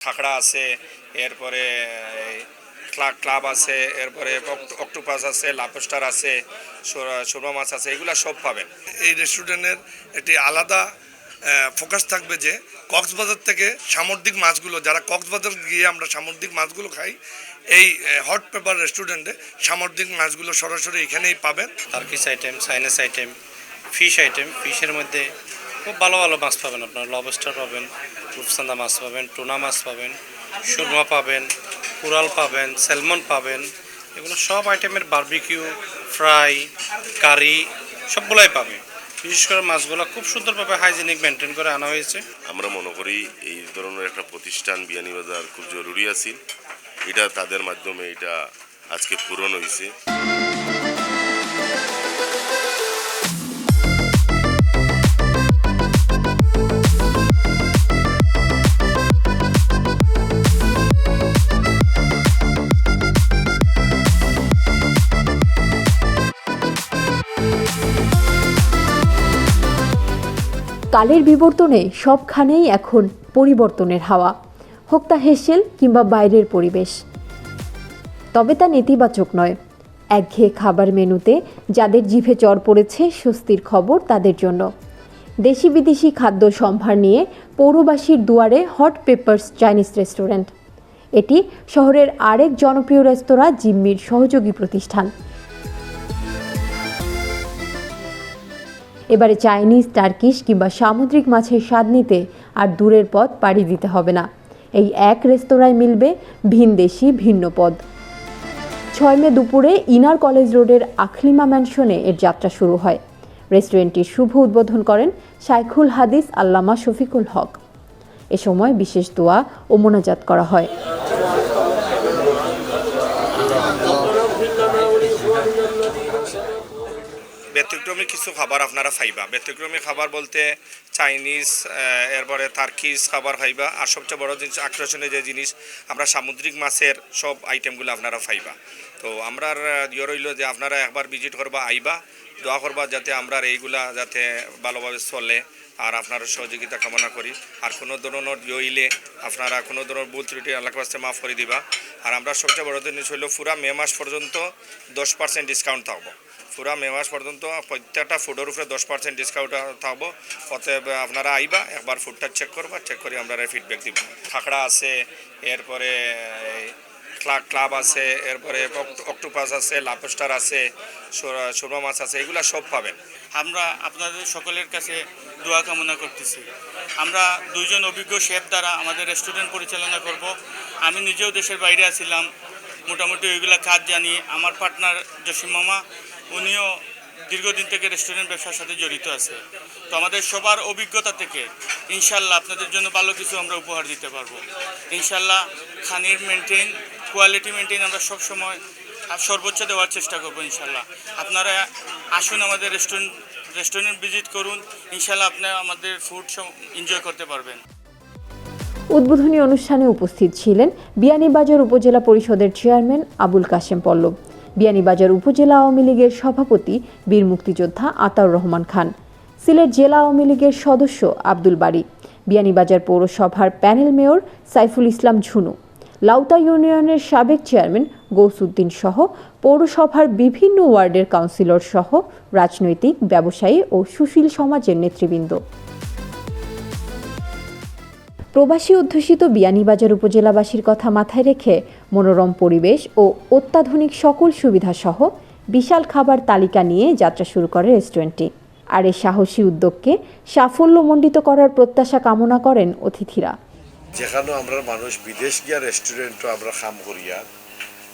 খাকড়া আছে এরপরে ক্লা- ক্লাব আছে এরপরে অক্টোপাস আছে লাপস্টার আছে সুরমা মাছ আছে এগুলো সব পাবেন। এই রেস্টুরেন্টের একটি আলাদা ফোকাস থাকবে যে কক্সবাজার থেকে সামুদ্রিক মাছগুলো যারা কক্সবাজার গিয়ে আমরা সামুদ্রিক মাছগুলো খাই এই হট পেপার রেস্টুরেন্টে সামুদ্রিক মাছগুলো সরাসরি এখানেই পাবেন। Turkish item Chinese item fish item ফিশের মধ্যে খুব ভালো ভালো মাছ পাবেন আপনার। লবস্টার পাবেন রূপসান্দা মাছ পাবেন, টুনা মাছ পাবেন, সুরমা পাবেন কুরাল পাবেন স্যালমন পাবেন। এগুলো সব আইটেমের বারবিকিউ, ফ্রাই, কারি, সবগুলাই পাবে বিশেষ করে মাছগুলো খুব সুন্দরভাবে হাইজেনিক মেনটেন করে আনা হয়েছে। আমরা মনে করি এই ধরনের একটা প্রতিষ্ঠান বিয়ানীবাজার খুব জরুরি আছে এটা তাদের মাধ্যমে এটা আজকে পূরণ হয়েছে কালের বিবর্তনে সবখানেই এখন পরিবর্তনের হাওয়া। হোক তা হেসেল কিংবা বাইরের পরিবেশ। তবে তা নেতিবাচক নয়। একঘেয়ে খাবার মেনুতে যাদের জিভে চর পড়েছে স্বস্তির খবর তাদের জন্য। দেশি বিদেশি খাদ্য সম্ভার নিয়ে পৌরবাসীর দুয়ারে হট পেপার্স চাইনিজ রেস্টুরেন্ট। এটি শহরের আরেক জনপ্রিয় রেস্তোরাঁ জিম্মির সহযোগী প্রতিষ্ঠান। এবারে চাইনিজ, টার্কিশ কিংবা সামুদ্রিক মাছের স্বাদ নিতে আর দূরের পথ পাড়ি দিতে হবে না। এই এক রেস্তোরাঁয় মিলবে ভিনদেশি ভিন্ন পদ। ছয় মে দুপুরে ইনার কলেজ রোডের আখলিমা ম্যানশনে এর যাত্রা শুরু হয়। রেস্টুরেন্টটির শুভ উদ্বোধন করেন শাইখুল হাদিস আল্লামা শফিকুল হক। এ সময় বিশেষ দোয়া ও মোনাজাত করা হয়। ব্যতিক্রমী কিছু খাবার আপনারা খাইবা। ব্যতিক্রমী খাবার বলতে চাইনিজ এরপরে তার্কিস খাবার খাইবা। আর সবচেয়ে বড় জিনিস, আকর্ষণীয় যে জিনিস, আমরা সামুদ্রিক মাছের সব আইটেমগুলো আপনারা খাইবা। তো আমরার ইয়ে রইল যে আপনারা একবার ভিজিট করবা, আইবা, দোয়া করবা যাতে আমরা এইগুলা যাতে ভালোভাবে চলে আর আপনার সহযোগিতা কামনা করি। আর কোনো ধরনের ইয়ে আপনারা কোনো ধরনের ভুল ত্রুটি এলাকা বাস্তে মাফ করে দিবা। আর আমরা সবচেয়ে বড় জিনিস হইল পুরা মে মাস পর্যন্ত দশ পার্সেন্ট ডিসকাউন্ট থাকব। পুরা মে মাস পর্যন্ত প্রত্যেকটা ফুডের উপরে দশ পার্সেন্ট ডিসকাউন্ট থাকব। অতএব আপনারা আইবা, একবার ফুডটা চেক করবা চেক করে আমরা ফিডব্যাক দিব। খাকড়া আছে, এরপরে ক্লা- ক্লাব আছে, এরপরে অক্টোপাস আছে লাপস্টার আছে সোরা- সুরমা মাছ আছে, এগুলা সব পাবেন। আমরা আপনাদের সকলের কাছে দোয়া কামনা করতেছি। আমরা দুইজন অভিজ্ঞ শেফ দ্বারা আমাদের রেস্টুরেন্ট পরিচালনা করব। আমি নিজেও দেশের বাইরে আছিলাম। মোটামুটি ওইগুলা কাজ জানি। আমার পার্টনার জসিম মামা উনিও দীর্ঘদিন থেকে রেস্টুরেন্ট ব্যবসার সাথে জড়িত আছে। তো আমাদের সবার অভিজ্ঞতা থেকে ইনশাল্লাহ আপনাদের জন্য ভালো কিছু আমরা উপহার দিতে পারব। ইনশাল্লাহ খানির মেনটেন কোয়ালিটি মেনটেন আমরা সবসময় সর্বোচ্চ দেওয়ার চেষ্টা করব ইনশাল্লাহ। আপনারা আসুন আমাদের রেস্টুরেন্ট রেস্টুরেন্ট ভিজিট করুন, ইনশাল্লাহ আপনি আমাদের ফুড এনজয় করতে পারবেন। উদ্বোধনী অনুষ্ঠানে উপস্থিত ছিলেন বিয়ানীবাজার উপজেলা পরিষদের চেয়ারম্যান আবুল কাশেম পল্লব। বিয়ানীবাজার উপজেলা আওয়ামী লীগের সভাপতি, বীর মুক্তিযোদ্ধা আতাউর রহমান খান। সিলেট জেলা আওয়ামী লীগের সদস্য আব্দুল বাড়ি বিয়ানীবাজার পৌরসভার প্যানেল মেয়র সাইফুল ইসলাম ঝুনু। লাউতা ইউনিয়নের সাবেক চেয়ারম্যান গৌসুদ্দিন সহ পৌরসভার বিভিন্ন ওয়ার্ডের কাউন্সিলর সহ রাজনৈতিক, ব্যবসায়ী ও সুশীল সমাজের নেতৃবৃন্দ। প্রবাসী অধ্যুষিত বিয়ানীবাজার উপজেলাবাসীর কথা মাথায় রেখে মনোরম পরিবেশ ও অত্যাধুনিক সকল সুবিধাসহ বিশাল খাবার তালিকা নিয়ে যাত্রা শুরু করে রেস্টুরেন্টটি। আর এই সাহসী উদ্যোগকে সাফল্যমণ্ডিত করার প্রত্যাশা কামনা করেন অতিথিরা। যেখানে আমরা মানুষ বিদেশ গিয়া রেস্টুরেন্টও আমরা কাম করিয়া,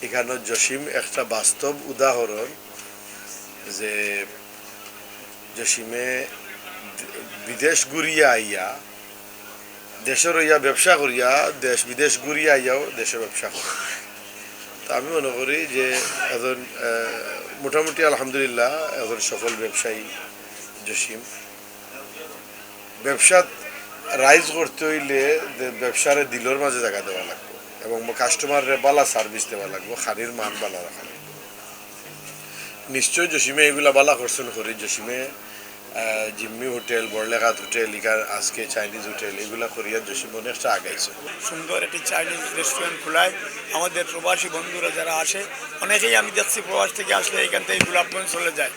এখানে জসিম একটা বাস্তব উদাহরণ যে জসিমে বিদেশ ঘুরিয়া আইয়া দেশের ইয়া ব্যবসা করিয়া, দেশ বিদেশ ঘুরিয়া আইয়াও দেশে ব্যবসা করে। তো আমি মনে করি যে একজন মোটামুটি আলহামদুলিল্লাহ একজন সফল ব্যবসায়ী জসিম। ব্যবসা রাইজ করতে হইলে ব্যবসারে দিলর মাঝে জায়গা দেওয়া লাগবে এবং কাস্টমাররে বালা সার্ভিস দেওয়া লাগবে, খানির মান বালা রাখা লাগবে। নিশ্চয় জসিমে এগুলা বালা খরচন করি জসিমে। জিম্মি হোটেল বড়লেঘাট হোটেল ইকার আজকে চাইনিজ হোটেল এগুলা করিয়া জসিম একটা আগাইছে সুন্দর একটি চাইনিজ রেস্টুরেন্ট খোলায়। আমাদের প্রবাসী বন্ধুরা যারা আসে, অনেকেই আমি দেখছি প্রবাস থেকে আসলে এখান থেকে গোলাপগঞ্জ চলে যায়।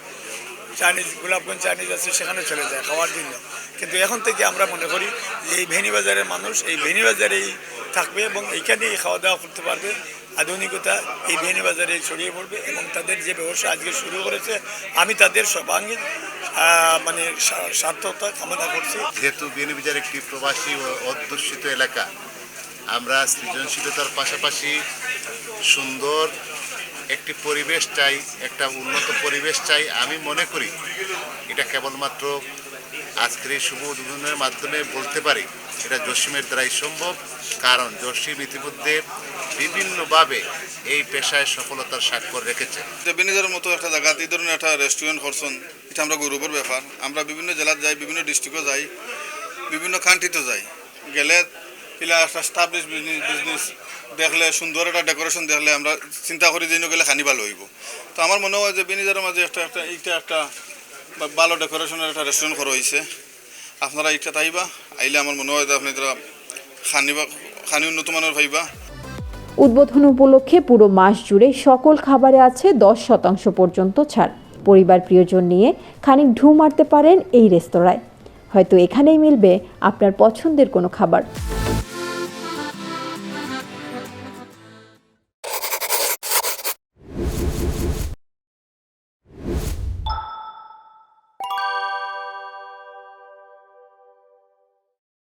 চাইনিজ, গোলাপগঞ্জ চাইনিজ আছে, সেখানে চলে যায় খাওয়ার জন্য। কিন্তু এখন থেকে আমরা মনে করি যে এই ভেনিবাজারের মানুষ, এই ভেনিবাজারেই থাকবে এবং এইখানেই খাওয়া দাওয়া করতে পারবে। আধুনিকতা এই ভেনিবাজারে ছড়িয়ে পড়বে এবং তাদের যে ব্যবসা আজকে শুরু করেছে, আমি তাদের সর্বাঙ্গীন মানে সার্থকতা কামনা করছি। যেহেতু বিয়ানীবাজার একটি প্রবাসী ও অধ্যুষিত এলাকা, আমরা সৃজনশীলতার পাশাপাশি সুন্দর একটি পরিবেশ চাই, একটা উন্নত পরিবেশ চাই। আমি মনে করি এটা কেবলমাত্র আজকের এই শুভ উদ্বোধনের মাধ্যমে বলতে পারি, এটা জসিমের দ্বারাই সম্ভব। কারণ জসিম ইতিমধ্যে বিভিন্নভাবে এই পেশায় সফলতার স্বাক্ষর রেখেছে। বেনিজারের মতো একটা জায়গাত এই ধরনের একটা রেস্টুরেন্ট করছেন, এটা আমরা গৌরবের ব্যাপার। আমরা বিভিন্ন জেলাত যাই, বিভিন্ন ডিস্ট্রিক্টও যাই, বিভিন্ন কান্ট্রিতে যাই। গেলে কিলা একটা স্টাবলিশ বিজনেস বিজনেস দেখলে, সুন্দর একটা ডেকোরেশন দেখলে আমরা চিন্তা করি যে গেলে খানি ভালো হইব। তো আমার মনে হয় যে বেনিজারের মাঝে একটা একটা, এইটা একটা ভালো ডেকোরেশনের একটা রেস্টুরেন্ট করা হয়েছে আপনারা এইটা তাইবা, আইলে আমার মনে হয় যে আপনি খানি বা খানি উন্নত মানের পাইবা উদ্বোধন উপলক্ষে পুরো মাস জুড়ে সকল খাবারে আছে দশ শতাংশ পর্যন্ত ছাড়। পরিবার প্রিয়জন নিয়ে খানিক ঢু মারতে পারেন এই রেস্তোরাঁয়। হয়তো এখানেই মিলবে আপনার পছন্দের কোনো খাবার।